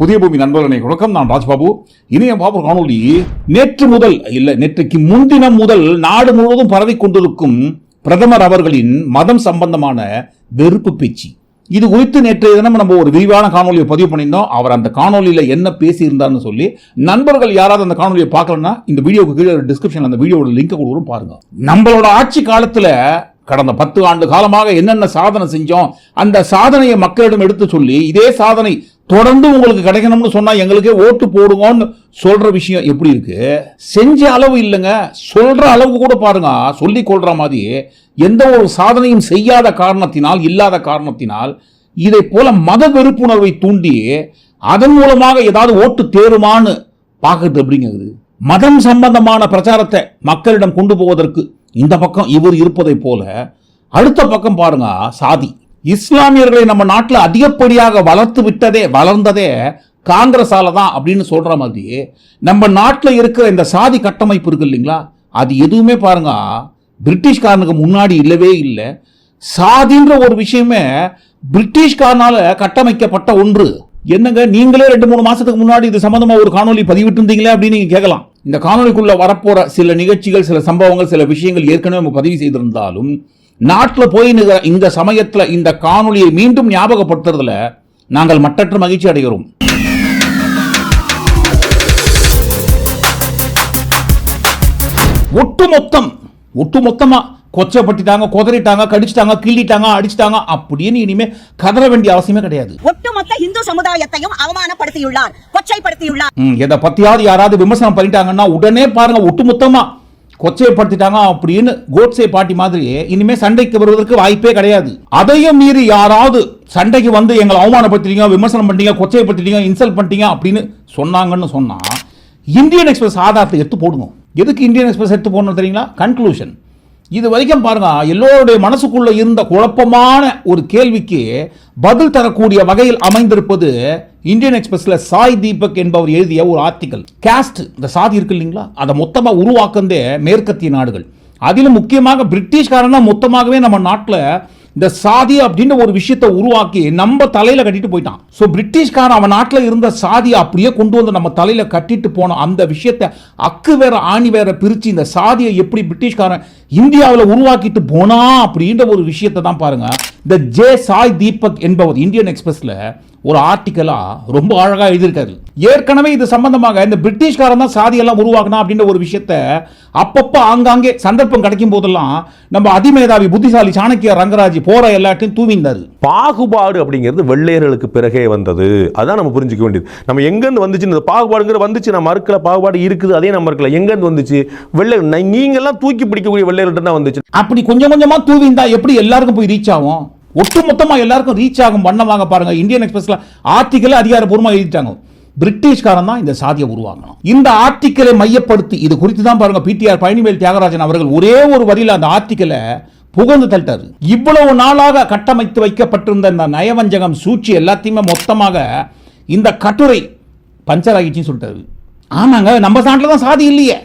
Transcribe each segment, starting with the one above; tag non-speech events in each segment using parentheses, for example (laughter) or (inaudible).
புதிய பூமி நண்பர்களை வணக்கம். நான் ராஜ்பாபு. இனிய பாபு காணொலி நேற்று முதல் இல்லை நேற்றுக்கு முன்தினம் முதல் நாடு முழுவதும் பரவி கொண்டிருக்கும் பிரதமர் அவர்களின் மதம் சம்பந்தமான வெறுப்பு பேச்சு. இது குறித்து நேற்றைய தினம் நம்ம ஒரு விரிவான காணொலியை பதிவு பண்ணியிருந்தோம். அவர் அந்த காணொலியில் என்ன பேசியிருந்தார்னு சொல்லி நண்பர்கள் யாராவது அந்த காணொலியை பார்க்கலன்னா இந்த வீடியோக்கு கீழே டிஸ்கிரிப்ஷன் அந்த வீடியோட லிங்க் கொடுக்குறோம் பாருங்க. நம்மளோட ஆட்சி காலத்தில் கடந்த பத்து ஆண்டு காலமாக என்னென்ன சாதனை செஞ்சோம் அந்த சாதனையை மக்களிடம் எடுத்து சொல்லி இதே சாதனை தொடர்ந்து உங்களுக்கு கிடைக்கணும்னு சொன்னால் எங்களுக்கே ஓட்டு போடுங்கன்னு சொல்கிற விஷயம் எப்படி இருக்குது செஞ்ச அளவு இல்லைங்க. சொல்கிற அளவு கூட பாருங்க. சொல்லி கொள்கிற மாதிரி எந்த ஒரு சாதனையும் செய்யாத காரணத்தினால் இல்லாத காரணத்தினால் இதை போல மத வெறுப்புணர்வை தூண்டி அதன் மூலமாக ஏதாவது ஓட்டு தேருமான்னு பார்க்கறது அப்படிங்கிறது மதம் சம்பந்தமான பிரச்சாரத்தை மக்களிடம் கொண்டு போவதற்கு இந்த பக்கம் இவர் இருப்பதைப் போல அடுத்த பக்கம் பாருங்க சாதி. இஸ்லாமியர்களை நம்ம நாட்டில் அதிகப்படியாக வளர்த்து விட்டதே வளர்ந்ததே காங்கிரஸால தான் அப்படின்னு சொல்கிற மாதிரி நம்ம நாட்டில் இருக்கிற இந்த சாதி கட்டமைப்பு இருக்கு இல்லைங்களா? அது எதுவுமே பாருங்க பிரிட்டிஷ்காரனுக்கு முன்னாடி இல்லவே இல்லை. சாதின்ற ஒரு விஷயமே பிரிட்டிஷ்காரனால கட்டமைக்கப்பட்ட ஒன்று. என்னங்க நீங்களே ரெண்டு மூணு மாசத்துக்கு முன்னாடி இது சம்மந்தமாக ஒரு காணொலி பதிவிட்டு இருந்தீங்களே அப்படின்னு நீங்கள் கேட்கலாம். இந்த காணொலிக்குள்ளே வரப்போகிற சில நிகழ்ச்சிகள் சில சம்பவங்கள் சில விஷயங்கள் ஏற்கனவே நம்ம பதிவு செய்திருந்தாலும் நாட்டில் போய் இந்த சமயத்துல இந்த காணொலியை மீண்டும் ஞாபகப்படுத்துறதுல நாங்கள் மட்டற்ற மகிழ்ச்சி அடைகிறோம். ஒட்டுமொத்தம் ஒட்டுமொத்தமா கொச்சப்பட்டுட்டாங்க குதறிட்டாங்க கடிச்சிட்டாங்க கிள்ளிட்டாங்க அடிச்சிட்டாங்க அப்படின்னு இனிமே கதற வேண்டிய அவசியமே கிடையாது. ஒட்டுமொத்த இந்து சமுதாயத்தையும் அவமானப்படுத்தியுள்ளார் கொச்சைப்படுத்தியுள்ளார். எதை பத்தியாவது யாராவது விமர்சனம் பண்ணிட்டாங்கன்னா உடனே பாருங்க ஒட்டுமொத்தமா கொச்சைப்படுத்திட்டாங்க அப்படின்னு கோட்ஸே பாட்டி மாதிரி இனிமே சண்டைக்கு வருவதற்கு வாய்ப்பே கிடையாது. அதையும் மீறி யாராவது சண்டைக்கு வந்து எங்களை அவமானப்படுத்திட்டீங்க விமர்சனம் பண்ணிட்டீங்க கொச்சைப்படுத்திட்டீங்க இன்சல்ட் பண்ணிட்டீங்க அப்படின்னு சொன்னாங்கன்னு சொன்னால் இந்தியன் எக்ஸ்பிரஸ் ஆதாரத்தை எடுத்து போடுங்க. எதுக்கு இந்தியன் எக்ஸ்பிரஸ் எடுத்து போடணும் தெரியுங்களா? கன்க்ளூஷன் இது வரைக்கும் பாருங்க எல்லோருடைய மனசுக்குள்ள இருந்த குழப்பமான ஒரு கேள்விக்கு பதில் தரக்கூடிய வகையில் அமைந்திருப்பது இந்தியன் எக்ஸ்பிரஸ்ல சாய் தீபக் என்பவர் எழுதிய ஒரு ஆர்டிகல் கேஸ்ட் இந்த சாதி இருக்கு இல்லைங்களா? அதை மொத்தமாக உருவாக்குந்தே மேற்கத்திய நாடுகள். அதிலும் முக்கியமாக பிரிட்டிஷ்காரன் மொத்தமாகவே நம்ம நாட்டில் இந்த சாதி அப்படின்ற ஒரு விஷயத்தை உருவாக்கி நம்ம தலையில கட்டிட்டு போயிட்டான். ஸோ பிரிட்டிஷ்காரன் அவன் நாட்டில் இருந்த சாதியை அப்படியே கொண்டு வந்து நம்ம தலையில கட்டிட்டு போனோம் அந்த விஷயத்தை அக்கு வேற ஆணி வேற பிரிச்சு இந்த சாதியை எப்படி பிரிட்டிஷ்காரன் இந்தியாவில் உருவாக்கிட்டு போனா அப்படின்ற ஒரு விஷயத்தை தான் பாருங்க. இந்த ஜே சாய் தீபக் என்பவர் இந்தியன் எக்ஸ்பிரஸ்ல ஒரு ஆர்டிக்கலா ரொம்ப அழகா எழுதியிருக்காரு. ஏற்கனவே இது சம்பந்தமாக இந்த பிரிட்டிஷ்காரன் தான் சாதியெல்லாம் உருவாக்கினா அப்படின்ற ஒரு விஷயத்த அப்பப்போ ஆங்காங்கே சந்தர்ப்பம் கிடைக்கும் போதெல்லாம் நம்ம அதிமேதாவி புத்திசாலி சாணக்கிய ரங்கராஜ் போற எல்லாத்தையும் தூவிந்தாரு. பாகுபாடு அப்படிங்கிறது வெள்ளையர்களுக்கு பிறகே வந்தது. அதான் நம்ம புரிஞ்சுக்க வேண்டியது. நம்ம எங்கேருந்து வந்துச்சு? இந்த பாகுபாடுங்கிற வந்துச்சு. நம்ம மறுக்கல. பாகுபாடு இருக்குது. அதே நம்ம இருக்கல எங்கேருந்து வந்துச்சு? வெள்ளை நை- நீங்கெல்லாம் தூக்கி பிடிக்கக்கூடிய வெள்ளையர்கள்ட்ட தான் வந்துச்சு. அப்படி கொஞ்சம் கொஞ்சமா தூவிந்தா எப்படி எல்லாருக்கும் போய் ரீச் ஆகும்? ஒட்டுமொத்தமாக எல்லாருக்கும் ரீச் ஆகும் வண்ணமாக பாருங்க. இந்தியன் எக்ஸ்பிரஸ்ல ஆர்டிக்கல் அதிகாரப்பூர்வமாக எழுதிட்டாங்க. பிரிட்டிஷ்காரன் தான் இந்த சாதியை உருவாக்கணும். இந்த ஆர்டிக்கலை மையப்படுத்தி இது குறித்து தான் பாருங்க பிடிஆர் பழனிவேல் தியாகராஜன் அவர்கள் ஒரே ஒரு வரியில் அந்த ஆர்டிக்கலை புகழ்ந்து தள்ளிட்டாரு. இவ்வளவு நாளாக கட்டமைத்து வைக்கப்பட்டிருந்த இந்த நயவஞ்சகம் சூழ்ச்சி எல்லாத்தையுமே மொத்தமாக இந்த கட்டுரை பஞ்சர் ஆகிடுச்சின்னு சொல்லிட்டாரு. ஆமாங்க நம்ம நாட்டில் தான் சாதி இல்லையே.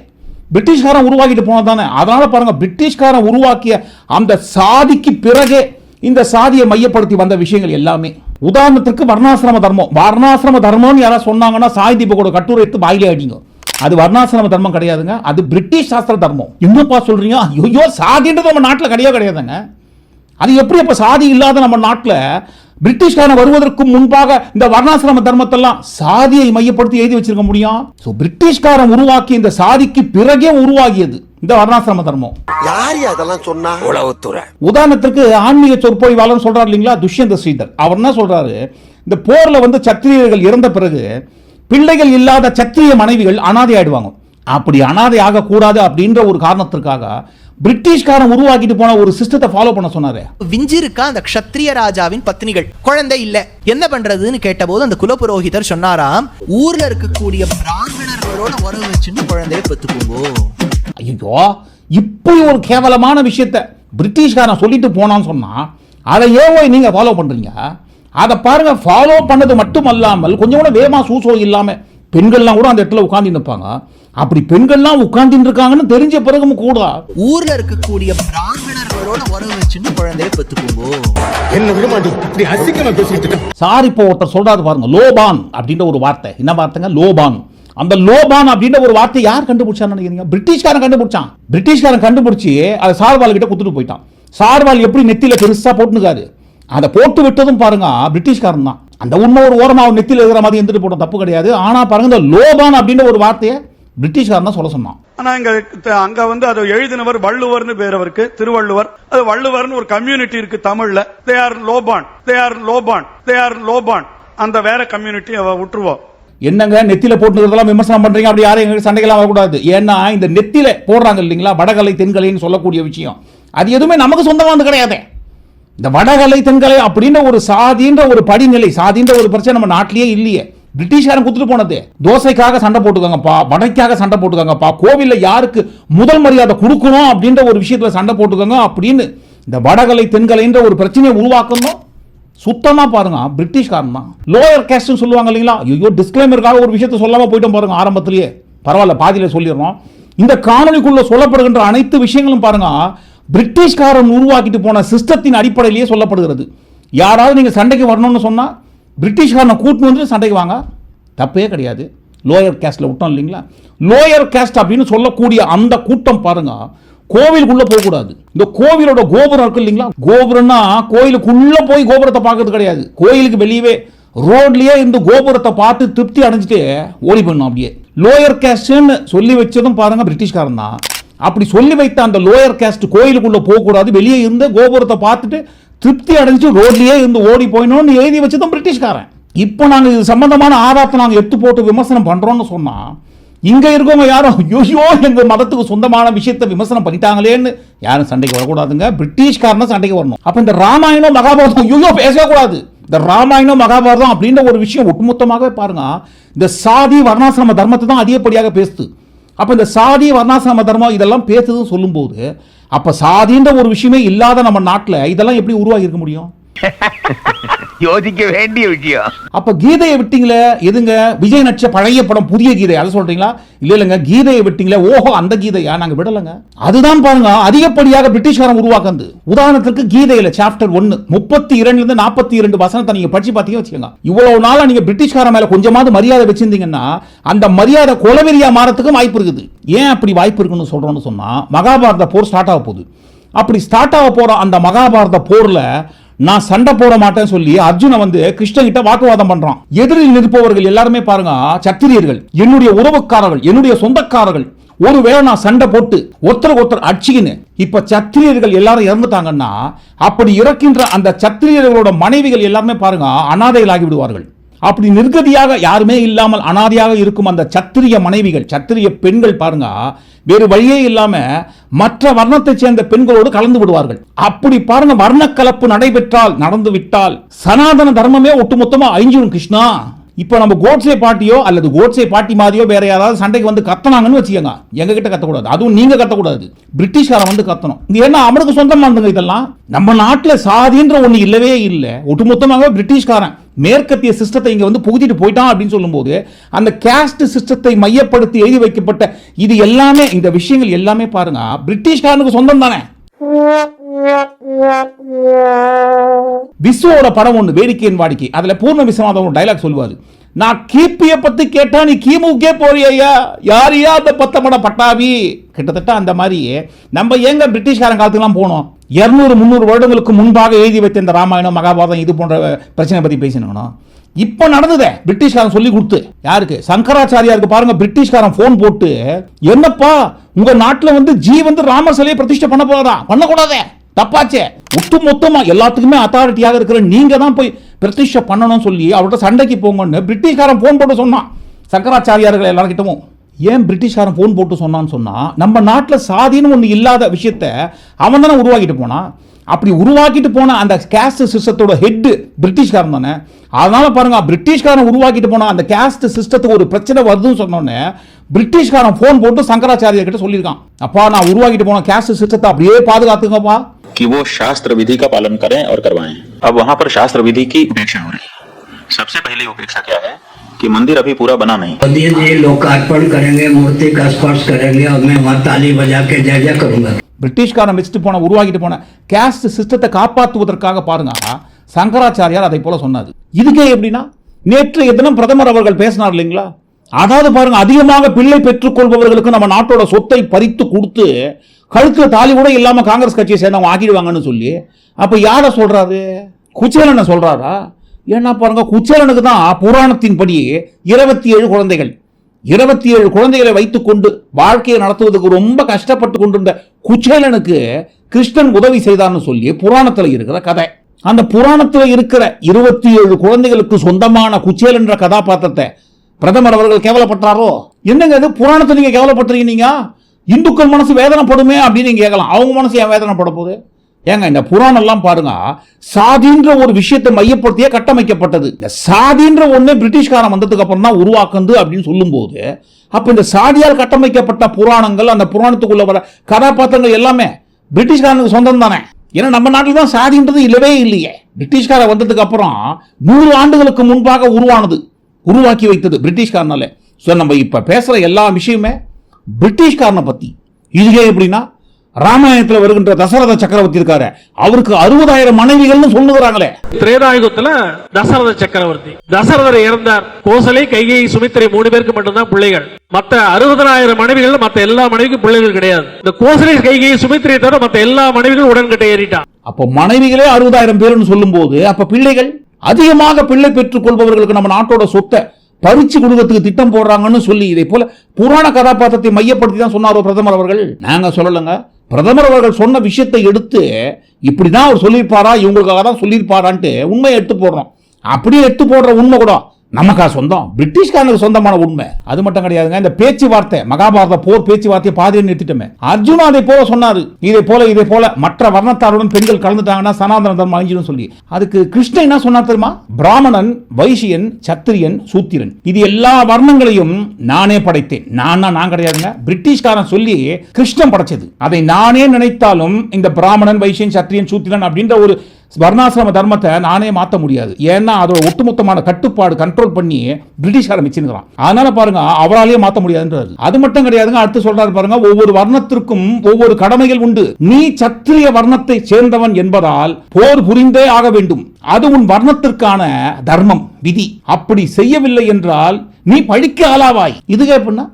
பிரிட்டிஷ்காரன் உருவாக்கிட்டு போனது தானே. அதனால பாருங்க பிரிட்டிஷ்காரன் உருவாக்கிய அந்த சாதிக்கு பிறகே இந்த சாதியை மையப்படுத்தி வந்த விஷயங்கள் எல்லாமே. உதாரணத்துக்கு வர்ணாசிரம தர்மம். வர்ணாசிரம தர்மம்னு யாராவது சொன்னாங்கன்னா சாய் தீபகோட கட்டுரை எடுத்து வாயிலே அடிங்க. அது வர்ணாசிரம தர்மம் கிடையாதுங்க. அது பிரிட்டிஷ் சாஸ்திர தர்மம். என்னப்பா சொல்றீங்க? ஐயோ சாதின்றது நம்ம நாட்டில் கிடையாது கிடையாதுங்க. அது எப்படி இப்போ சாதி இல்லாத நம்ம நாட்டில் பிரிட்டிஷ்காரன் வருவதற்கு முன்பாக இந்த வர்ணாசிரம தர்மத்தெல்லாம் சாதியை மையப்படுத்தி எழுதி வச்சிருக்க முடியும்? ஸோ பிரிட்டிஷ்காரன் உருவாக்கி இந்த சாதிக்கு பிறகே உருவாகியது இந்த வர்ணாசிரம தர்மம். யார் அதெல்லாம் சொன்னா? உளவுத்துறை. உதாரணத்துக்கு ஆன்மீக சொற்பொழிவாளர் சொல்றாரு இல்லைங்களா? துஷ்யந்த ஸ்ரீதர். அவர் என்ன சொல்றாரு? இந்த போர்ல வந்து சத்திரியர்கள் இறந்த பிறகு பிள்ளைகள் இல்லாத சத்திரிய மனைவிகள் அனாதை ஆயிடுவாங்க. அப்படி அனாதை ஆகக்கூடாது அப்படின்ற ஒரு காரணத்திற்காக பிரிட்டிஷ்காரன் உருவாக்கிட்டு போன ஒரு சிஸ்டத்தை ஃபாலோ பண்ண சொன்னாரு. விஞ்சிருக்கா அந்த க்ஷத்ரிய ராஜாவின் பத்னிகள்? குழந்தை இல்ல. என்ன பண்றதுன்னு கேட்டபோது அந்த குலபுரோகிதர் சொன்னாராம் ஊர்ல இருக்கக்கூடிய பிராமணர்களோட உறவு வச்சுன்னு குழந்தைய பெத்துக்கோங்கோ. ஐயோ இப்படி ஒரு கேவலமான விஷயத்தை பிரிட்டிஷ்காரன் சொல்லிட்டு போனான்னு சொன்னா அதை ஏன் நீங்க ஃபாலோ பண்றீங்க? அதை பாருங்க ஃபாலோ பண்ணது மட்டும் அல்லாமல் கொஞ்சம் கூட வேமா சூசோ இல்லாம பெண்கள்லாம் கூட அந்த இடத்துல உட்கார்ந்து நிற்பாங்க அப்படி பெண்கள்லாம் உட்கார்ந்து இருக்காங்கன்னு தெரிஞ்ச பிறகும் கூட. ஊர்ல இருக்கக்கூடிய பிராமணர்களோட உறவு வச்சுன்னு குழந்தைய பெத்துக்கோங்கோ. என்ன இருக்க சார் இப்போ ஒருத்தர் சொல்றாரு பாருங்க லோபான் அப்படின்ற ஒரு வார்த்தை. என்ன வார்த்தைங்க? லோபான். அந்த லோபான் அப்படின்ற ஒரு வார்த்தை யார் கண்டுபிடிச்சான்னு நினைக்கிறீங்க? பிரிட்டிஷ்காரன் கண்டுபிடிச்சான். பிரிட்டிஷ்காரன் கண்டுபிடிச்சி அதை சார்வால் கிட்ட குத்துட்டு போயிட்டான். சார்வால் எப்படி நெத்தியில பெருசா போட்டுனுக்காரு? அதை போட்டு விட்டதும் பாருங்க பிரிட்டிஷ்காரன் தான். அந்த உண்மை ஒரு ஓரமா அவர் நெத்தியில இருக்கிற மாதிரி எந்திரிட்டு போட்டோம். தப்பு கிடையாது. ஆனா பாருங்க இந்த லோபான் அப்படின்ற ஒரு வார்த்தையை பிரிட்டிஷ்காரன் தான் சொல்ல சொன்னான். ஆனா இங்க த- அங்க வந்து அதை எழுதினவர் வள்ளுவர்னு பேர் அவருக்கு திருவள்ளுவர். அது வள்ளுவர்னு ஒரு கம்யூனிட்டி இருக்கு தமிழ்ல. தே ஆர் லோபான் தே ஆர் லோபான் தே ஆர் லோபான் அந்த வேற கம்யூனிட்டி அவ விட்டுருவோம் என்னங்க நெத்தியில போட்டுக்கிறதெல்லாம் விமர்சனம் பண்றீங்க? அப்படி யாரும் எங்களுக்கு சண்டைகள்லாம் வரக்கூடாது. ஏன்னா இந்த நெத்தியில போடுறாங்க இல்லைங்களா? வடகலை தென்கலைன்னு சொல்லக்கூடிய விஷயம். அது எதுவுமே நமக்கு சொந்தமானது கிடையாது. இந்த வடகலை தென்கலை அப்படின்ற ஒரு சாதின்ற ஒரு படிநிலை சாதின்ற ஒரு பிரச்சனை நம்ம நாட்டிலேயே இல்லையே. பிரிட்டிஷ்காரன் கொடுத்துட்டு போனது. தோசைக்காக சண்டை போட்டுக்காங்கப்பா வடைக்காக சண்டை போட்டுக்காங்கப்பா கோவிலில் யாருக்கு முதல் மரியாதை கொடுக்கணும் அப்படின்ற ஒரு விஷயத்தில் சண்டை போட்டுக்காங்க அப்படின்னு இந்த வடகலை தென்கலைன்ற ஒரு பிரச்சனையை உருவாக்கணும். சுத்தமாக பாருங்க பிரிட்டிஷ்காரன் தான். லோயர் கேஸ்ட்னு சொல்லுவாங்க இல்லைங்களா? ஐயோ டிஸ்கிளைமருக்காக ஒரு விஷயத்த சொல்லாமல் போயிட்டோம் பாருங்க ஆரம்பத்திலேயே. பரவாயில்ல பாதியில் சொல்லிடுறோம். இந்த காணொலிக்குள்ள சொல்லப்படுகின்ற அனைத்து விஷயங்களும் பாருங்க பிரிட்டிஷ்காரன் உருவாக்கிட்டு போன சிஸ்டத்தின் அடிப்படையிலேயே சொல்லப்படுகிறது. யாராவது நீங்கள் சண்டைக்கு வரணும்னு சொன்னால் பிரிட்டிஷ்காரனை கூட்டின்னு வந்து சண்டைக்கு வாங்க. தப்பே கிடையாது. லோயர் கேஸ்ட்டில் விட்டோம் இல்லைங்களா? லோயர் கேஸ்ட் அப்படின்னு சொல்லக்கூடிய அந்த கூட்டம் பாருங்கள் கோவிலுக்குள்ளே போகக்கூடாது. இந்த கோவிலோட கோபுரம் இருக்கு இல்லைங்களா? கோபுரம்னா கோயிலுக்குள்ளே போய் கோபுரத்தை பார்க்கறது கிடையாது. கோயிலுக்கு வெளியவே ரோட்லேயே இந்த கோபுரத்தை பார்த்து திருப்தி அடைஞ்சிட்டு ஓடி பண்ணும் அப்படியே. லோயர் கேஸ்ட்னு சொல்லி வச்சதும் பாருங்கள் பிரிட்டிஷ்காரன் தான். அப்படி சொல்லி வைத்த அந்த லோயர் கேஸ்ட் கோயிலுக்குள்ளே போகக்கூடாது. வெளியே இருந்து கோபுரத்தை பார்த்துட்டு திருப்தி அடைஞ்சு ரோட்லேயே இருந்து ஓடி போயிடணும்னு எழுதி வச்சதும் பிரிட்டிஷ்காரன். இப்போ நாங்கள் இது சம்மந்தமான ஆதாரத்தை நாங்கள் எடுத்து போட்டு விமர்சனம் பண்ணுறோன்னு சொன்னால் இங்கே இருக்கவங்க யாரும் ஐயோ எங்கள் மதத்துக்கு சொந்தமான விஷயத்தை விமர்சனம் பண்ணிட்டாங்களேன்னு யாரும் சண்டைக்கு வரக்கூடாதுங்க. பிரிட்டிஷ்காரன சண்டைக்கு வரணும். அப்போ இந்த ராமாயணம் மகாபாரதம் ஐயோ பேசக்கூடாது. இந்த ராமாயணம் மகாபாரதம் அப்படின்ற ஒரு விஷயம் ஒட்டுமொத்தமாகவே பாருங்க இந்த சாதி வர்ணாசிரம தர்மத்தை தான் அதிகப்படியாக பேசுது. அப்போ இந்த சாதி வர்ணாசிரம தர்மம் இதெல்லாம் பேசுதுன்னு சொல்லும்போது அப்போ சாதின்ற ஒரு விஷயமே இல்லாத நம்ம நாட்டில் இதெல்லாம் எப்படி உருவாகி இருக்க முடியும்? (laughs) யோசிக்க வேண்டிய விஷயம். அப்ப கீதையை விட்டீங்களே எதுங்க? விஜய் நட்ச பழைய படம் புதிய கீதை அதை சொல்றீங்களா? இல்ல இல்லங்க கீதையை விட்டீங்களே ஓஹோ அந்த கீதையா? நாங்க விடலங்க. அதுதான் பாருங்க அதிகப்படியாக பிரிட்டிஷ்காரன் உருவாக்குது உதாரணத்துக்கு கீதையில சாப்டர் ஒன்னு முப்பத்தி இரண்டுல இருந்து நாற்பத்தி இரண்டு வசனத்தை நீங்க படிச்சு பார்த்தீங்க வச்சுக்கோங்க. இவ்வளவு நாளா நீங்க பிரிட்டிஷ்காரன் மேல கொஞ்சமாவது மரியாதை வச்சிருந்தீங்கன்னா அந்த மரியாதை கொலவெறியா மாறத்துக்கும் வாய்ப்பு இருக்குது. ஏன் அப்படி வாய்ப்பு இருக்குன்னு சொல்றோம்னு சொன்னா மகாபாரத போர் ஸ்டார்ட் ஆக போகுது. அப்படி ஸ்டார்ட் ஆக போற அந்த மகாபாரத போர்ல நான் சண்டை போட மாட்டேன்னு சொல்லி அர்ஜுன வந்து கிருஷ்ணன் கிட்ட வாக்குவாதம் பண்றான். எதிரில் நிற்பவர்கள் எல்லாருமே பாருங்க சத்திரியர்கள் என்னுடைய உறவுக்காரர்கள் என்னுடைய சொந்தக்காரர்கள். ஒருவேளை நான் சண்டை போட்டு ஒருத்தருக்கு ஒருத்தர் அடிச்சுக்கின்னு இப்ப சத்திரியர்கள் எல்லாரும் இறந்துட்டாங்கன்னா அப்படி இறக்கின்ற அந்த சத்திரியர்களோட மனைவிகள் எல்லாருமே பாருங்க அனாதைகளாகி விடுவார்கள். அப்படி நிர்கதியாக யாருமே இல்லாமல் அனாதையாக இருக்கும் அந்த சத்திரிய மனைவிகள் சத்திரிய பெண்கள் பாருங்க வேறு வழியே இல்லாம மற்ற வர்ணத்தைச் சேர்ந்த பெண்களோடு கலந்து விடுவார்கள். அப்படி பாருங்க வர்ண கலப்பு நடைபெற்றால் நடந்து விட்டால் சனாதன தர்மமே ஒட்டுமொத்தமா அழிஞ்சிடும் கிருஷ்ணா. இப்போ நம்ம கோட்ஸே பாட்டியோ அல்லது கோட்ஸே பாட்டி மாதிரியோ வேற யாராவது சண்டைக்கு வந்து கத்தனாங்கன்னு வச்சுக்கோங்க. எங்க கிட்ட கத்தக்கூடாது. அதுவும் நீங்க கத்தக்கூடாது. பிரிட்டிஷ்காரன் வந்து கத்தணும். இது என்ன அவனுக்கு சொந்தமானதுங்க இதெல்லாம்? நம்ம நாட்டில் சாதின்ற ஒண்ணு இல்லவே இல்லை. ஒட்டுமொத்தமாக பிரிட்டிஷ்காரன். மேற்கத்திய சிஸ்டத்தை இங்க வந்து புகுத்திட்டு போயிட்டான் அப்படின்னு சொல்லும்போது அந்த கேஸ்ட் சிஸ்டத்தை மையப்படுத்தி எழுதி வைக்கப்பட்ட இது எல்லாமே இந்த விஷயங்கள் எல்லாமே பாருங்க. பிரிட்டிஷ்காரனுக்கு சொந்தம் தானே? விஸ்வோட படம் ஒன்று வேடிக்கையின் வாடிக்கை. அதுல பூர்ண விஸ்வநாதன் ஒரு டைலாக் சொல்லுவார். நான் கிபிய பத்தி கேட்டா நீ கிமுக்கே போறியா யாரையா அந்த பத்தமட பட்டாவி கிட்டத்தட்ட அந்த மாதிரி நம்ம எங்க பிரிட்டிஷ்காரன் காலத்துக்குலாம் போனோம்? இருநூறு முந்நூறு வருடங்களுக்கு முன்பாக எழுதி வைத்த இந்த ராமாயணம் மகாபாரதம் இது போன்ற பிரச்சனை பத்தி பேசினோம் இப்போ நடந்ததே பிரிட்டிஷ்காரன் சொல்லி கொடுத்து. யாருக்கு? சங்கராச்சாரியாருக்கு பாருங்க பிரிட்டிஷ்காரன் ஃபோன் போட்டு என்னப்பா உங்க நாட்டில் வந்து ஜி வந்து ராமர் சிலையை பிரதிஷ்டை பண்ண போறதா பண்ணக்கூடாதே. தப்பாச்சே. ஒட்டு மொத்தமா எல்லாத்துக்குமே அத்தாரிட்டியாக இருக்கிற நீங்க தான் போய் பிரதிஷ்டை பண்ணணும்னு சொல்லி அவர்கிட்ட சண்டைக்கு போங்கன்னு பிரிட்டிஷ்காரன் போன் போட்டு சொன்னான். சங்கராச்சாரியார்கள் எல்லார்கிட்டமும் ஏன் பிரிட்டிஷ்காரன் ஃபோன் போட்டு சொன்னான்னு சொன்னா நம்ம நாட்டில் சாதின்னு ஒன்று இல்லாத விஷயத்த அவன் தானே உருவாக்கிட்டு போனான் அப்படி உருவாக்கிட்டு போன அந்த கேஸ்ட் சிஸ்டத்தோட ஹெட்டு பிரிட்டிஷ்காரன் தானே. அதனால பாருங்க பிரிட்டிஷ்காரன் உருவாக்கிட்டு போன அந்த கேஸ்ட் சிஸ்டத்துக்கு ஒரு பிரச்சனை வருதுன்னு சொன்னோன்னே பிரிட்டிஷ்காரன் ஃபோன் போட்டு சங்கராச்சாரியர்கிட்ட சொல்லியிருக்கான். அப்பா நான் உருவாக்கிட்டு போன கேஸ்ட் சிஸ்டத்தை அப்படியே பாதுகாத்துங்கப்பா कि वो शास्त्र विधि का पालन करें और करवाएं अब वहां पर शास्त्र विधि की उपेक्षा हो रही है सबसे पहली उपेक्षा क्या है कि मंदिर अभी पूरा बना नहीं मोदी जी लोकार्पण करेंगे मूर्ति का स्पर्श करेंगे और मैं वहाँ ताली बजा के जय जय करूंगा பிரிட்டிஷ்காரன் வச்சுட்டு போன உருவாக்கிட்டு போன கேஸ்ட் சிஸ்டத்தை காப்பாற்றுவதற்காக பாருங்க சங்கராச்சாரியார் அதை போல சொன்னார் இதுக்கே எப்படின்னா நேற்றைய தினம் பிரதமர் அவர்கள் பேசினார் இல்லைங்களா அதாவது பாருங்க அதிகமாக பிள்ளை பெற்றுக்கொள்பவர்களுக்கு நம்ம நாட்டோட சொத்தை பறித்து கொடுத்து கழுத்துல தாலி கூட இல்லாம காங்கிரஸ் கட்சியை சேர்ந்தவங்க ஆக்கிடுவாங்கன்னு சொல்லி அப்ப யாரை சொல்றாரு? குச்சேலனை சொல்றாரா? ஏன்னா பாருங்க குச்சேலனுக்கு தான் புராணத்தின்படி இருபத்தி ஏழு குழந்தைகள். இருபத்தி ஏழு குழந்தைகளை வைத்துக்கொண்டு வாழ்க்கையை நடத்துவதற்கு ரொம்ப கஷ்டப்பட்டு கொண்டிருந்த குச்சேலனுக்கு கிருஷ்ணன் உதவி செய்தார்னு சொல்லி புராணத்தில் இருக்கிற கதை. அந்த புராணத்தில் இருக்கிற இருபத்தி ஏழு குழந்தைகளுக்கு சொந்தமான குச்சேல் என்ற கதாபாத்திரத்தை பிரதமர் அவர்கள் கேவலப்பட்டாரோ என்னங்க இது? புராணத்தை நீங்க கேவலப்பட்டுறீங்க நீங்க? இந்துக்கள் மனசு வேதனைப்படுமே அப்படின்னு நீங்கள் கேட்கலாம். அவங்க மனசு ஏன் வேதனைப்பட போகுது? ஏங்க இந்த புராணம் எல்லாம் பாருங்க. சாதின்ற ஒரு விஷயத்தை மையப்படுத்தியே கட்டமைக்கப்பட்டது. இந்த சாதின்ற ஒன்று பிரிட்டிஷ்காரன் வந்ததுக்கு அப்புறம் தான் உருவாக்குது அப்படின்னு சொல்லும்போது அப்போ இந்த சாதியால் கட்டமைக்கப்பட்ட புராணங்கள் அந்த புராணத்துக்குள்ள வர கதாபாத்திரங்கள் எல்லாமே பிரிட்டிஷ்காரனுக்கு சொந்தம் தானே? ஏன்னா நம்ம நாட்டில் தான் சாதின்றது இல்லவே இல்லையே. பிரிட்டிஷ்காரன் வந்ததுக்கு அப்புறம் நூறு ஆண்டுகளுக்கு முன்பாக உருவானது உருவாக்கி வைத்தது பிரிட்டிஷ்காரனால. ஸோ நம்ம இப்போ பேசுகிற எல்லா விஷயமே பிரிட்டிஷ்காரனை பத்தி. இதுவே எப்படின்னா ராமாயணத்துல வருகின்ற தசரத சக்கரவர்த்தி இருக்காரு. அவருக்கு அறுபதாயிரம் மனைவிகள்னு சொல்லுகிறாங்களே. திரேதாயுகத்துல தசரத சக்கரவர்த்தி. தசரதர் இறந்தார். கோசலை கைகை சுமித்திரை மூணு பேருக்கு மட்டும்தான் பிள்ளைகள். மத்த அறுபதனாயிரம் மனைவிகள் மத்த எல்லா மனைவிக்கும் பிள்ளைகள் கிடையாது. இந்த கோசலை கைகை சுமித்திரை தவிர மத்த எல்லா மனைவிகளும் உடன்கட்டை ஏறிட்டான் அப்போ மனைவிகளே அறுபதாயிரம் பேர்னு சொல்லும்போது அப்ப பிள்ளைகள் அதிகமாக பிள்ளை பெற்றுக் கொள்பவர்களுக்கு நம்ம நாட்டோட சொத்தை பறிச்சு கொடுக்கறதுக்கு திட்டம் போடுறாங்கன்னு சொல்லி இதை போல புராண கதாபாத்திரத்தை மையப்படுத்தி தான் சொன்னாரோ பிரதமர் அவர்கள்? நாங்க சொல்லலைங்க. பிரதமர் அவர்கள் சொன்ன விஷயத்தை எடுத்து இப்படிதான் அவர் சொல்லியிருப்பாரா? இவங்களுக்காக தான் சொல்லியிருப்பாரான்ட்டு உண்மையை எடுத்து போடுறோம். அப்படியே எடுத்து போடுற உண்மை கூட. நமக்கா சொந்தம்? பிரிட்டிஷ்காரனுக்கு சொந்தமான உண்மை. அது மட்டும் கிடையாதுங்க இந்த பேச்சுவார்த்தை மகாபாரத போர் பேச்சுவார்த்தையை பாதியில் நிறுத்திட்டோமே. அர்ஜுனா அதை போல சொன்னாரு. இதை போல இதை போல மற்ற வர்ணத்தாருடன் பெண்கள் கலந்துட்டாங்கன்னா சனாதன தர்மம் அழிஞ்சிடும் சொல்லி. அதுக்கு கிருஷ்ணன் என்ன சொன்னார் தெரியுமா? பிராமணன் வைசியன் சத்திரியன் சூத்திரன். இது எல்லா வர்ணங்களையும் நானே படைத்தேன். நான் நான் கிடையாதுங்க. பிரிட்டிஷ்காரன் சொல்லி கிருஷ்ணன் படைச்சது. அதை நானே நினைத்தாலும் இந்த பிராமணன் வைசியன் சத்திரியன் சூத்திரன் அப்படின்ற ஒரு வர்ணாசிரம தர்மத்தை நானே மாற்ற முடியாது. ஏன்னா அதோட ஒட்டுமொத்தமான கட்டுப்பாடு கண்ட்ரோல் பண்ணி பிரிட்டிஷ்காரன் ஆரம்பிச்சுங்கிறான் அதனால பாருங்க அவராலேயே மாற்ற முடியாதுன்றாரு. அது மட்டும் கிடையாதுங்க அடுத்து சொல்றாரு பாருங்க ஒவ்வொரு வர்ணத்திற்கும் ஒவ்வொரு கடமைகள் உண்டு. நீ சத்திரிய வர்ணத்தை சேர்ந்தவன் என்பதால் போர் புரிந்தே ஆக வேண்டும். அது உன் வர்ணத்திற்கான தர்மம் விதி. அப்படி செய்யவில்லை என்றால் நீ பழிக்க ஆளாவாய். இது எப்படின்னா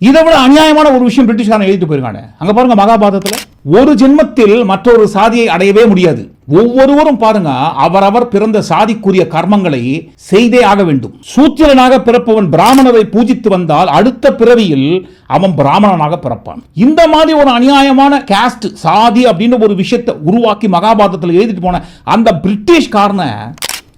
இதை விட அநியாயமான ஒரு விஷயம் பிரிட்டிஷ்காரன் எழுதிட்டு போயிருக்காங்க அங்க பாருங்க மகாபாரதத்தில் ஒரு ஜென்மத்தில் மற்றொரு சாதியை அடையவே முடியாது. ஒவ்வொருவரும் பாருங்க அவரவர் பிறந்த சாதிக்குரிய கர்மங்களை செய்தே ஆக வேண்டும். சூத்திரனாக பிறப்பவன் பிராமணரை பூஜித்து வந்தால் அடுத்த பிறவியில் அவன் பிராமணனாக பிறப்பான். இந்த மாதிரி ஒரு அநியாயமான கேஸ்ட் சாதி அப்படின்னு ஒரு விஷயத்தை உருவாக்கி மகாபாரதத்தில் எழுதிட்டு போன அந்த பிரிட்டிஷ்காரனை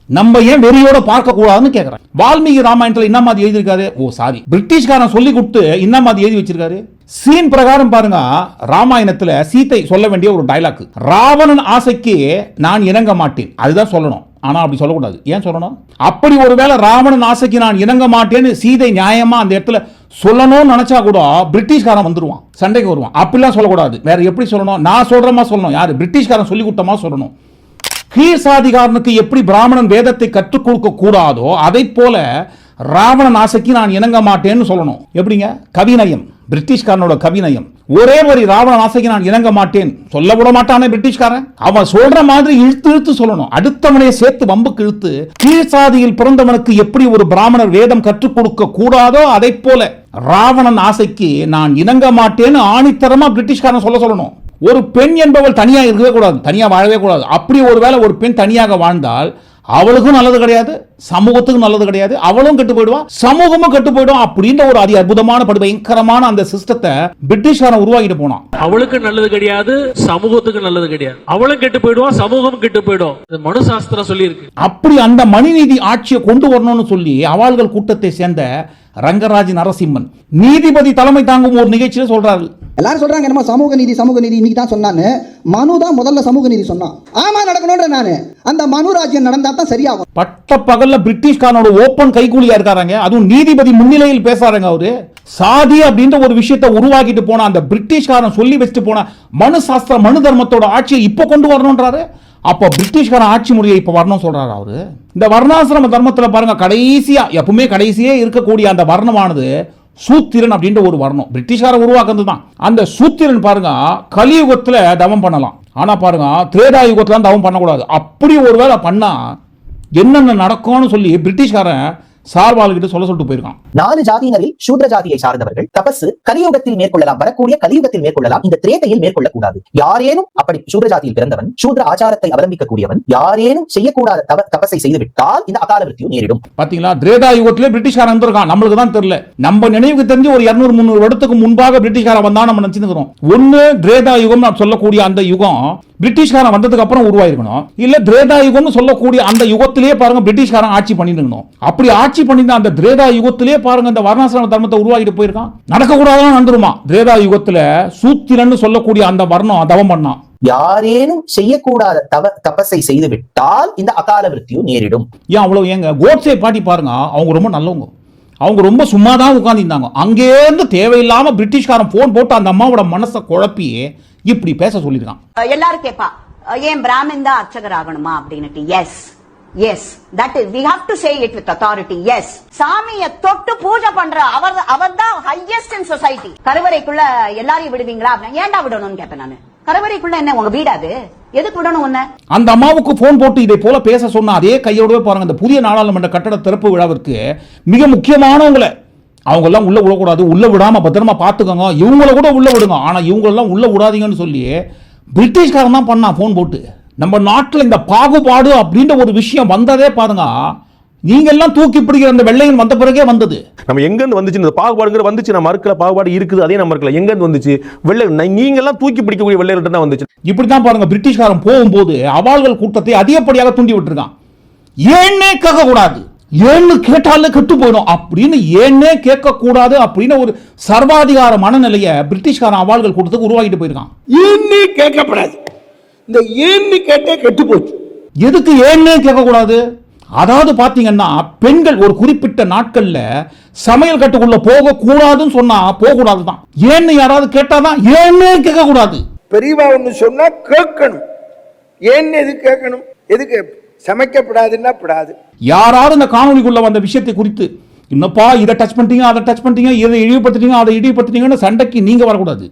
நம்ம ஏன் வெறியோட பார்க்க கூடாதுன்னு கேக்குறேன் வால்மீகி ராமாயணத்துல என்ன மாதிரி எழுதியிருக்காரு. ஓ சாரி பிரிட்டிஷ்காரன் சொல்லி கொடுத்து என்ன மாதிரி எழுதி வச்சிருக்காரு. சீன் பிரகாரம் பாருங்க ராமாயணத்துல சீத்தை சொல்ல வேண்டிய ஒரு டைலாக் ராவணன் ஆசைக்கு நான் இணங்க மாட்டேன். அதுதான் சொல்லணும். ஆனா அப்படி சொல்லக்கூடாது. ஏன் சொல்லணும்? அப்படி ஒருவேளை ராவணன் ஆசைக்கு நான் இணங்க மாட்டேன்னு சீதை நியாயமா அந்த இடத்துல சொல்லணும்னு நினைச்சா கூட பிரிட்டிஷ்காரன் வந்துருவான். சண்டைக்கு வருவான். அப்படிலாம் சொல்லக்கூடாது. வேற எப்படி சொல்லணும்? நான் சொல்றமா சொல்லணும். யாரு? பிரிட்டிஷ்காரன் சொல்லி கொடுத்தமா சொல்லணும். கீழ் சாதிகாரனுக்கு எப்படி பிராமணன் வேதத்தை கற்றுக் கொடுக்க கூடாதோ அதை போல ராவணன் ஆசைக்கு நான் இணங்க மாட்டேன்னு சொல்லணும். எப்படிங்க? கவிநயம். பிரிட்டிஷ்காரனோட கவிநயம். ஒரே ஒரு ராவணன் ஆசைக்கு நான் இணங்க மாட்டேன். சொல்ல விட மாட்டானே பிரிட்டிஷ்காரன். அவன் சொல்ற மாதிரி இழுத்து இழுத்து சொல்லணும். அடுத்தவனைய சேர்த்து வம்புக்கு இழுத்து கீழ் சாதியில் பிறந்தவனுக்கு எப்படி ஒரு பிராமணர் வேதம் கற்றுக் கொடுக்க கூடாதோ அதை போல ராவணன் ஆசைக்கு நான் இணங்க மாட்டேன்னு ஆணித்தரமா பிரிட்டிஷ்காரன் சொல்ல சொல்லணும். ஒரு பெண் என்பவள் தனியாக இருக்கவே கூடாது தனியாக வாழவே கூடாது. அப்படி ஒருவேளை ஒரு பெண் தனியாக வாழ்ந்தால் அவளுக்கும் நல்லது கிடையாது. சமூகத்துக்கும் நல்லது கிடையாது. அவளும் கெட்டு போயிடுவா. சமூகமும் கெட்டு போயிடும் அப்படின்ற ஒரு அதி அற்புதமான படு பயங்கரமான அந்த சிஸ்டத்தை பிரிட்டிஷ்காரன் உருவாக்கிட்டு போனான். அவளுக்கு நல்லது கிடையாது சமூகத்துக்கு நல்லது கிடையாது. அவளும் கெட்டு போயிடுவான் சமூகமும் கெட்டு போயிடும். இது மனு சாஸ்திரம் சொல்லி இருக்கு அப்படி அந்த மணிநீதி ஆட்சியை கொண்டு வரணும்னு சொல்லி அவாள்கள் கூட்டத்தை சேர்ந்த ரங்கராஜ் நரசிம்மன் நீதிபதி தலைமை தாங்கும் ஒரு நிகழ்ச்சியில சொல்றாரு. எல்லாரும் சொல்றாங்க என்னமோ சமூக நீதி சமூக நீதி இன்னைக்கு தான் சொன்னான்னு. மனு தான் முதல்ல சமூக நீதி சொன்னான். ஆமா நடக்கணும்ன்ற நானு. அந்த மனு ராஜ்யம் நடந்தா தான் சரியாகும். பட்ட பகல்ல பிரிட்டிஷ்காரனோட ஓப்பன் கைகூலியா இருக்காராங்க. அதுவும் நீதிபதி முன்னிலையில் பேசுறாங்க அவரு. சாதி அப்படின்ற ஒரு விஷயத்தை உருவாக்கிட்டு போன அந்த பிரிட்டிஷ்காரன் சொல்லி வச்சுட்டு போன மனு சாஸ்திர மனு தர்மத்தோட ஆட்சியை இப்ப கொண்டு வரணும்ன்றாரு. அப்போ பிரிட்டிஷ்கார ஆட்சி முறையை இப்போ வரணும் சொல்றாரு அவரு. இந்த வர்ணாசிரம தர்மத்தில் பாருங்க கடைசியா எப்பவுமே கடைசியே இருக்கக்கூடிய அந்த வர்ணமானது சூத்திரன் அப்படின்ற ஒரு வர்ணம். பிரிட்டிஷ்காரன் உருவாக்குறது தான் அந்த சூத்திரன் பாருங்க கலியுகத்துல தவம் பண்ணலாம். ஆனா பாருங்க திரேதா யுகத்துல தவம் பண்ணக்கூடாது. அப்படி ஒருவேளை பண்ணா என்னென்ன நடக்கும்னு சொல்லி பிரிட்டிஷ்காரன் சார்பாளர்கிட்ட சொல்ல சொல்லிட்டு போயிருக்கான். நாலு ஜாதியினரில் சூத்ர ஜாதியை சார்ந்தவர்கள் தபசு கலியுகத்தில் மேற்கொள்ளலாம் வரக்கூடிய கலியுகத்தில் மேற்கொள்ளலாம் இந்த திரேத்தையில் மேற்கொள்ளக்கூடாது. யாரேனும் அப்படி சூத்ர ஜாதியில் பிறந்தவன் சூத்ர ஆச்சாரத்தை அவலம்பிக்கக்கூடியவன் யாரேனும் செய்யக்கூடாத தபஸை செய்துவிட்டால் இந்த அகால மிருத்யு நேரிடும். பாத்தீங்களா? திரேதா யுகத்திலே பிரிட்டிஷ்காரன் வந்திருக்கான். நம்மளுக்கு தான் தெரியல. நம்ம நினைவுக்கு தெரிஞ்சு ஒரு இருநூறு முந்நூறு வருடத்துக்கு முன்பாக பிரிட்டிஷ்காரன் வந்தா நம்ம நினைச்சுக்கிறோம் ஒண்ணு திரேதா யுகம் நான் சொல்லக்கூடிய அந்த யுகம் பிரிட்டிஷ்காரன் வந்ததுக்கு அப்புறம் உருவாயிருக்கணும். இல்ல திரேதா யுகம்னு சொல்லக்கூடிய அந்த யுகத்திலேயே பாருங்க பிரிட்டிஷ்காரன் ஆட்சி பண்ணிருக்கணும் அப்படி ஆட்சி பண்ணியிருந்த அந்த திரேதா யுகத்திலேயே பாருங்க இந்த வர்ணாசிரம தர்மத்தை உருவாக்கிட்டு போயிருக்கான். நடக்கக்கூடாதான் நடந்துருமா? திரேதா யுகத்துல சூத்திரன்னு சொல்லக்கூடிய அந்த வர்ணம் தவம் பண்ணான் யாரேனும் செய்யக்கூடாத தவ தபஸை செய்துவிட்டால் இந்த அகால மிருத்யு நேரிடும். ஏன் அவ்வளவு ஏங்க கோட்ஸே பாட்டி பாருங்க அவங்க ரொம்ப நல்லவங்க. அவங்க ரொம்ப சும்மா தான் உட்காந்துருந்தாங்க அங்கேருந்து தேவையில்லாம பிரிட்டிஷ்காரன் போன் போட்டு அந்த அம்மாவோட மனசை குழப்பி இப்படி பேச சொல்லியிருக்கான். எல்லாரும் கேட்பா ஏன் பிராமின் தான் அர்ச்சகர் ஆகணுமா அப்படின்னுட்டு? Yes yes that is we have to say it with authority yes சாமிய தொட்டு பூஜை பண்ற அவர் அவர் தான் ஹையஸ்ட் இன் சொசைட்டி கருவறைக்குள்ள எல்லாரையும் விடுவீங்களா? ஏன்டா விடணும்னு கேட்பேன் நானு. கருவறைக்குள்ள என்ன உங்க வீடாது எதுக்கு விடணும் உன்ன? அந்த அம்மாவுக்கு போன் போட்டு இதை போல பேச சொன்ன அதே கையோடவே பாருங்க இந்த புதிய நாடாளுமன்ற கட்டட திறப்பு விழாவிற்கு மிக முக்கியமானவங்களை. அவங்க எல்லாம் உள்ள விடக்கூடாது உள்ள விடாம பத்திரமா பாத்துக்கோங்க இவங்கள கூட உள்ள விடுங்க. ஆனா இவங்க எல்லாம் உள்ள விடாதீங்கன்னு சொல்லி பிரிட்டிஷ்காரன் தான் பண்ணான் போன் போட்டு. நம்ம நாட்டில் இந்த பாகுபாடு அப்படின்ற ஒரு விஷயம் வந்ததே பாருங்க. நீங்க எல்லாம் தூக்கி பிடிக்கிற அந்த வெள்ளையன் வந்த பிறகே வந்தது. நம்ம எங்கேருந்து வந்துச்சு? இந்த பாகுபாடுங்கிற வந்துச்சு. நம்ம மறுக்கல பாகுபாடு இருக்குது. அதே நம்ம இருக்கல எங்கேருந்து வந்துச்சு? வெள்ளை நீங்க எல்லாம் தூக்கி பிடிக்கக்கூடிய வெள்ளையர்கிட்ட தான் வந்துச்சு. இப்படி தான் பாருங்க. பிரிட்டிஷ்காரன் போகும்போது அவாள்கள் கூட்டத்தை அதிகப்படியாக தூண்டி விட்டுருக்கான். ஏன்னே கேட்க கூடாது ஏன்னு கேட்டாலே கெட்டு போயிடும் அப்படின்னு ஏன்னே கேட்க கூடாது அப்படின்னு ஒரு சர்வாதிகார மனநிலையை பிரிட்டிஷ்காரன் அவாள்கள் கூட்டத்துக்கு உருவாக்கிட்டு போயிருக்கான். ஏன்னு கேட்கப்படாது. இந்த ஏன்னு கேட்டே கெட்டு போச்சு. எதுக்கு ஏன்னே கேட்கக்கூடாது? அதாவது பாத்தீங்கன்னா பெண்கள் ஒரு குறிப்பிட்ட நாட்கள்ல சமையல் கட்டுக்குள்ள போக கூடாதுன்னு சொன்னா போக கூடாதுதான் ஏன்னு யாராவது கேட்டாதான் ஏன்னே கேட்க கூடாது பெரியவா ஒண்ணு சொன்னா கேட்கணும். ஏன்னு எது கேட்கணும்? எதுக்கு சமைக்கப்படாதுன்னா படாது. யாராவது இந்த காணொலிக்குள்ள வந்த விஷயத்தை குறித்து என்னப்பா இதை டச் பண்ணிட்டீங்க அதை டச் பண்ணிட்டீங்க இதை இழிவுபடுத்திட்டீங்க அதை இழிவுபடுத்திட்டீங்கன்னு சண்டைக்கு நீங்க வரக்கூடாது.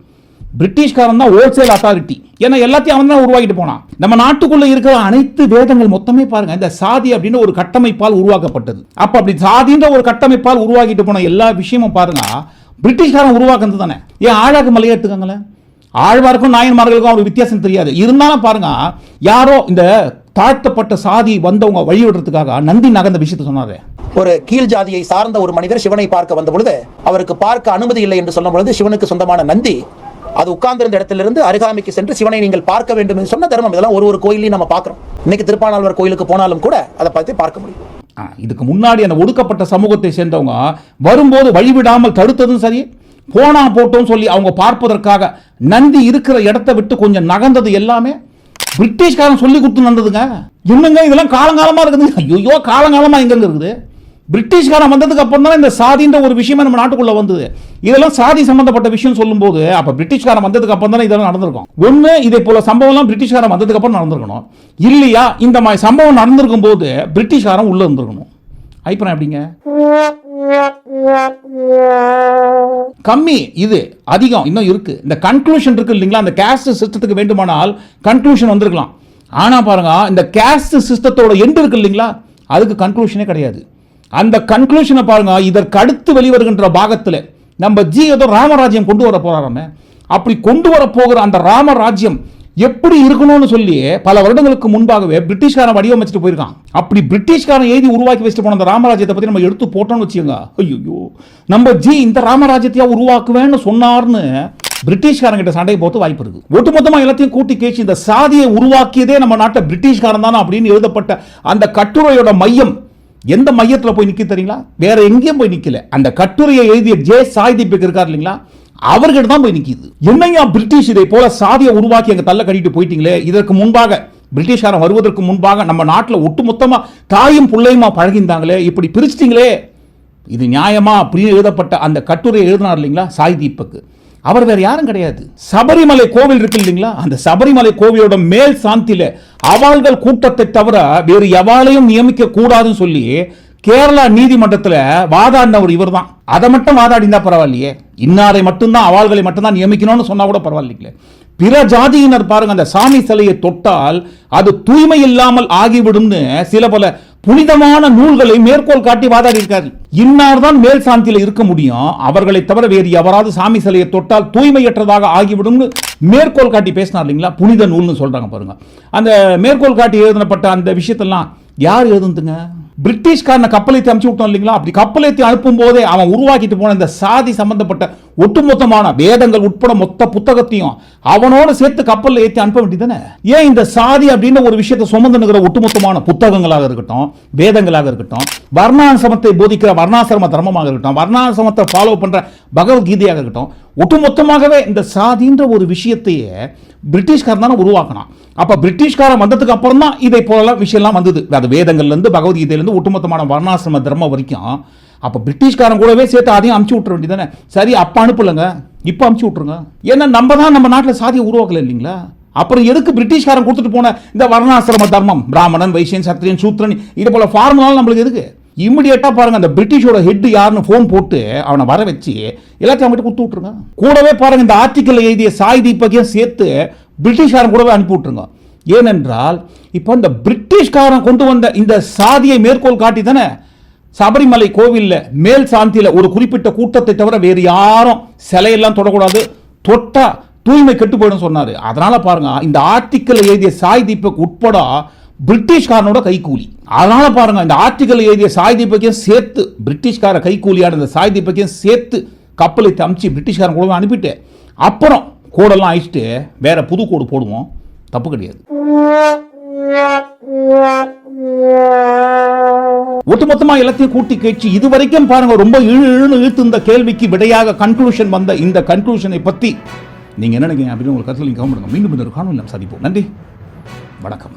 பிரிட்டிஷ்காரன் தான் ஹோல்சேல் அத்தாரிட்டி ஏன்னா எல்லாத்தையும் அவன் தான் உருவாக்கிட்டு போனான். நம்ம நாட்டுக்குள்ள இருக்கிற அனைத்து வேதங்கள் மொத்தமே பாருங்க இந்த சாதி அப்படின்னு ஒரு கட்டமைப்பால் உருவாக்கப்பட்டது. அப்ப அப்படி சாதின்ற ஒரு கட்டமைப்பால் உருவாக்கிட்டு போன எல்லா விஷயமும் பாருங்க பிரிட்டிஷ்காரன் உருவாக்குறது தானே. ஏன் ஆழாக்கு மலையை எடுத்துக்கோங்களேன்? ஆழ்வாருக்கும் நாயன்மார்களுக்கும் அவருக்கு வித்தியாசம் தெரியாது. இருந்தாலும் பாருங்க யாரோ இந்த தாழ்த்தப்பட்ட சாதி வந்தவங்க வழி விடுறதுக்காக நந்தி நகர்ந்த விஷயத்தை சொன்னாரு. ஒரு கீழ் ஜாதியை சார்ந்த ஒரு மனிதர் சிவனை பார்க்க வந்த பொழுது அவருக்கு பார்க்க அனுமதி இல்லை என்று சொன்ன பொழுது சிவனுக்கு சொந்தமான நந்தி அது உட்கார்ந்திருந்த இடத்திலிருந்து அருகாமைக்கு சென்று சிவனை நீங்கள் பார்க்க வேண்டும் என்று சொன்ன தர்மம். இதெல்லாம் ஒரு ஒரு கோயிலையும் நம்ம பார்க்குறோம். இன்னைக்கு திருப்பானாழ்வார் கோயிலுக்கு போனாலும் கூட அதை பார்த்து பார்க்க முடியும். ஆ, இதுக்கு முன்னாடி அந்த ஒடுக்கப்பட்ட சமூகத்தை சேர்ந்தவங்க வரும்போது வழிவிடாமல் தடுத்ததும் சரி போனா போட்டோம் சொல்லி அவங்க பார்ப்பதற்காக நந்தி இருக்கிற இடத்த விட்டு கொஞ்சம் நகர்ந்தது எல்லாமே பிரிட்டிஷ்காரன் சொல்லி கொடுத்து நடந்ததுங்க என்னங்க இதெல்லாம் காலங்காலமா இருக்குது? ஐயோ காலங்காலமா எங்க இருக்குது? பிரிட்டிஷ்காரன் வந்ததுக்கு அப்புறம் தான் இந்த சாதின்ற ஒரு விஷயமே நம்ம நாட்டுக்குள்ள வந்தது. இதெல்லாம் சாதி சம்பந்தப்பட்ட விஷயம் சொல்லும்போது அப்ப பிரிட்டிஷ்காரன் வந்ததுக்கு அப்புறம் தானே இதெல்லாம் நடந்திருக்கும். ஒண்ணு இதே போல சம்பவம்லாம் பிரிட்டிஷ்காரன் வந்ததுக்கு அப்புறம் நடந்திருக்கணும். இல்லையா இந்த மாதிரி சம்பவம் நடந்திருக்கும் போது பிரிட்டிஷ்காரன் உள்ள இருந்திருக்கணும். அபிப்பிராயம் எப்படிங்க? கம்மி இது அதிகம் இன்னும் இருக்கு. இந்த கன்க்ளூஷன் இருக்கு இல்லைங்களா? அந்த கேஸ்ட் சிஸ்டத்துக்கு வேண்டுமானால் கன்க்ளூஷன் வந்திருக்கலாம். ஆனா பாருங்க இந்த கேஸ்ட் சிஸ்டத்தோட எண்ட் இருக்கு இல்லைங்களா? அதுக்கு கன்க்ளூஷனே கிடையாது. அந்த கன்க்ளூஷனை பாருங்க. இதற்கு அடுத்து வெளிவருகின்ற பாகத்தில் நம்ம ஜி ஏதோ ராமராஜ்யம் கொண்டு வர போறாராமே. அப்படி கொண்டு வர போகிற அந்த ராமராஜ்யம் எப்படி இருக்கணும்னு சொல்லி பல வருடங்களுக்கு முன்பாகவே பிரிட்டிஷ்காரன் வடிவமைச்சிட்டு போயிருக்கான். அப்படி பிரிட்டிஷ்காரன் எழுதி உருவாக்கி வச்சுட்டு போன அந்த ராமராஜ்யத்தை பத்தி நம்ம எடுத்து போட்டோம்னு வச்சுக்கோங்க. ஐயோ நம்ம ஜி இந்த ராமராஜ்யத்தையா உருவாக்குவேன்னு சொன்னார்னு பிரிட்டிஷ்காரன் கிட்ட சண்டை போட்டு வாய்ப்பு இருக்கு. ஒட்டுமொத்தமா எல்லாத்தையும் கூட்டி கேச்சு இந்த சாதியை உருவாக்கியதே நம்ம நாட்டை பிரிட்டிஷ்காரன் தானே அப்படின்னு எழுதப்பட்ட அந்த கட்டுரையோட மையம் எந்த மையத்தில் போய் நிற்க தெரியுங்களா? வேற எங்கேயும் போய் நிற்கல அந்த கட்டுரையை எழுதிய ஜே சாய்தீபக் இருக்கார் இல்லைங்களா? அவர்கிட்ட தான் போய் நிற்கிது என்னையா பிரிட்டிஷ் இதை போல சாதியை உருவாக்கி அங்கே தள்ள கட்டிட்டு போயிட்டீங்களே? இதற்கு முன்பாக பிரிட்டிஷ்காரன் வருவதற்கு முன்பாக நம்ம நாட்டில் ஒட்டுமொத்தமாக தாயும் பிள்ளையுமா பழகிந்தாங்களே இப்படி பிரிச்சிட்டிங்களே? இது நியாயமா? அப்படின்னு எழுதப்பட்ட அந்த கட்டுரை எழுதினார் இல்லைங்களா சாய் தீபக் அவர் வேற யாரும் கிடையாது. சபரிமலை கோவில் இருக்கு இல்லைங்களா? அந்த சபரிமலை கோவிலோட மேல் சாந்தியில அவாள்கள் கூட்டத்தை தவிர வேறு எவாளையும் நியமிக்க கூடாதுன்னு சொல்லி கேரளா நீதிமன்றத்தில் வாதாடினவர் இவர்தான். அதை மட்டும் வாதாடினா பரவாயில்லையே. இன்னாரை மட்டும்தான் அவாள்களை மட்டும்தான் நியமிக்கணும்னு சொன்னா கூட பரவாயில்லைங்களே. பிற ஜாதியினர் பாருங்க அந்த சாமி சிலையை தொட்டால் அது தூய்மை இல்லாமல் ஆகிவிடும்னு சில பல புனிதமான நூல்களை மேற்கோள் காட்டி வாதாடி இருக்காரு இன்னார் தான் மேல் சாந்தியில இருக்க முடியும். அவர்களை தவிர வேறு எவராது சாமி சிலையை தொட்டால் தூய்மையற்றதாக ஆகிவிடும்னு மேற்கோள் காட்டி பேசினார் இல்லைங்களா? புனித நூல்னு சொல்றாங்க பாருங்க. அந்த மேற்கோள் காட்டி எழுதப்பட்ட அந்த விஷயத்தெல்லாம் யார் எழுதுந்துங்க பிரிட்டிஷ்காரனை கப்பலேத்தி அனுப்பிச்சு விட்டோம் இல்லைங்களா? அப்படி கப்பலேத்தி அனுப்பும் போதே அவன் உருவாக்கிட்டு போன இந்த சாதி சம்பந்தப்பட்ட ஒட்டுமொத்தமான வேதங்கள் உட்பட மொத்த புத்தகத்தையும் அவனோட சேர்த்து கப்பலில் ஏற்றி அனுப்ப வேண்டியதானே ஏன் இந்த சாதி அப்படின்னு ஒரு விஷயத்தை சுமந்துனுகிற ஒட்டுமொத்தமான புத்தகங்களாக இருக்கட்டும் வேதங்களாக இருக்கட்டும் வர்ணாசிரமத்தை போதிக்கிற வர்ணாசிரம தர்மமாக இருக்கட்டும் வர்ணாசிரமத்தை ஃபாலோ பண்ற பகவத்கீதையாக இருக்கட்டும் ஒட்டுமொத்தமாகவே இந்த சாதின்ற ஒரு விஷயத்தையே பிரிட்டிஷ்காரன் தானே உருவாக்கினான். அப்போ பிரிட்டிஷ்காரன் வந்ததுக்கு அப்புறம் தான் இதை போல விஷயம்லாம் வந்தது. அது வேதங்கள்லேருந்து பகவத்கீதையிலேருந்து ஒட்டுமொத்தமான வர்ணாசிரம தர்மம் வரைக்கும். அப்போ பிரிட்டிஷ்காரன் கூடவே சேர்த்து அதையும் அமுச்சு விட்டுற வேண்டியதானே சரி அப்போ அனுப்பலைங்க. இப்போ அமுச்சு விட்ருங்க ஏன்னா நம்ம தான் நம்ம நாட்டில் சாதியை உருவாக்கல இல்லைங்களா? அப்புறம் எதுக்கு பிரிட்டிஷ்காரன் கொடுத்துட்டு போன இந்த வர்ணாசிரம தர்மம்? பிராமணன் வைசியன் சத்திரியன் சூத்ரன் இது போல ஃபார்முலாம் நம்மளுக்கு எதுக்கு? இமிடியேட்டா பாருங்க அந்த பிரிட்டிஷோட ஹெட் யாருன்னு ஃபோன் போட்டு அவனை வர வச்சு எல்லாத்தையும் அவங்ககிட்ட கொடுத்து விட்ருங்க கூடவே பாருங்கள் இந்த ஆர்டிக்கல் எழுதிய சாய் தீபக்கையும் சேர்த்து பிரிட்டிஷ்காரன் கூடவே அனுப்பி விட்ருங்க ஏனென்றால் இப்போ இந்த பிரிட்டிஷ்காரன் கொண்டு வந்த இந்த சாதியை மேற்கோள் காட்டி தானே சபரிமலை கோவிலில் மேல் சாந்தியில் ஒரு குறிப்பிட்ட கூட்டத்தை தவிர வேறு யாரும் சிலையெல்லாம் தொடக்கூடாது. தொட்டா தூய்மை கெட்டு போயிடும் சொன்னார். அதனால் பாருங்கள் இந்த ஆர்டிக்கல் எழுதிய சாய் தீபக் உட்பட பிரிட்டிஷ்காரனோட கைக்கூலி அதனால பாருங்க இந்த ஆர்டிக்கல் எழுதிய சாய் பக்கியம் சேர்த்து பிரிட்டிஷ்கார கைக்கூலியான இந்த சாய் பக்கியம் சேர்த்து கப்பலை தமிச்சு பிரிட்டிஷ்காரன் கூட அனுப்பிட்டு அப்புறம் கோடெல்லாம் அழிச்சிட்டு வேற புது கோடு போடுவோம். தப்பு கிடையாது. ஒட்டுமொத்தமாக எல்லாத்தையும் கூட்டி கேட்சி இது வரைக்கும் பாருங்க ரொம்ப இழு இழுன்னு இழுத்து இந்த கேள்விக்கு விடையாக கன்க்ளூஷன் வந்த இந்த கன்க்ளூஷனை பத்தி நீங்க என்ன நினைக்கிறீங்க அப்படின்னு உங்களுக்கு கருத்தில் நீங்கள் கவனம் மீண்டும் இந்த ஒரு காணொலி நாம் சந்திப்போம். நன்றி. வணக்கம்.